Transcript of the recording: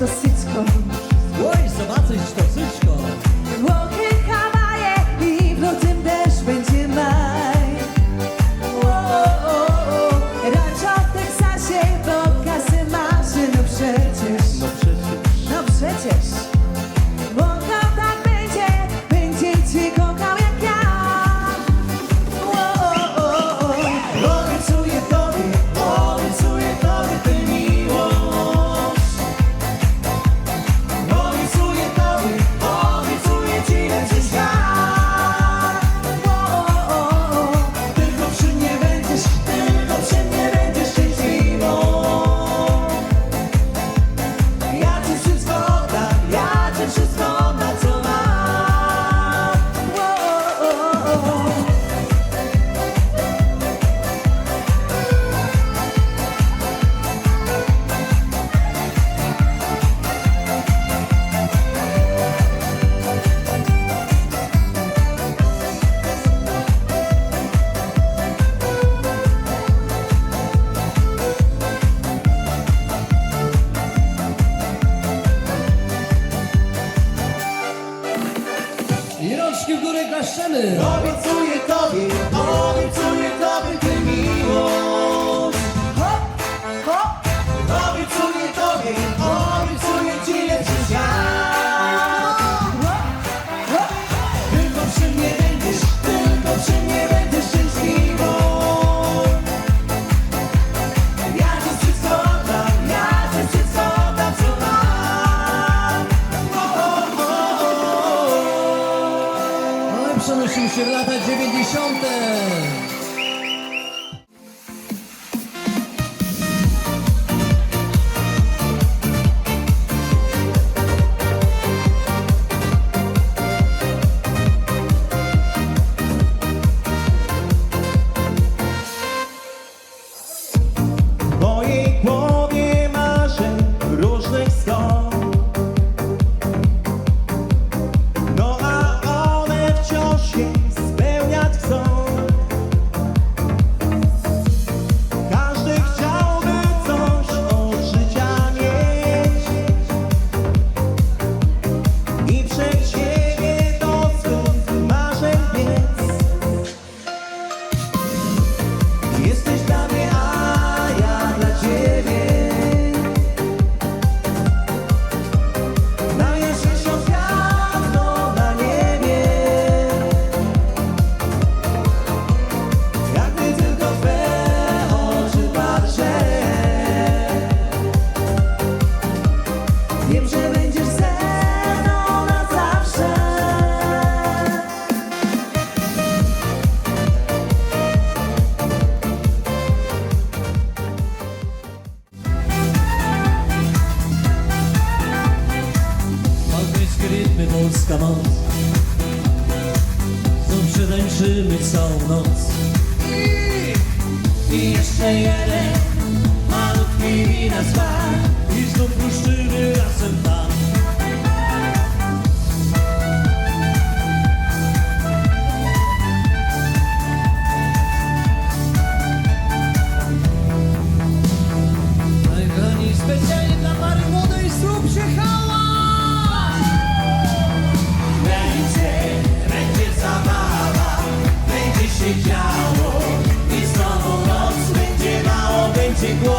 Hasta sitz. rączki w górę klaszczemy Obiecuję Tobie, obiecuję Tobie się w lata 90. niebieska moc. Znów przetańczymy całą noc. I jeszcze jeden malutki mi nas się działo i znowu noc będzie mało, będzie głośno.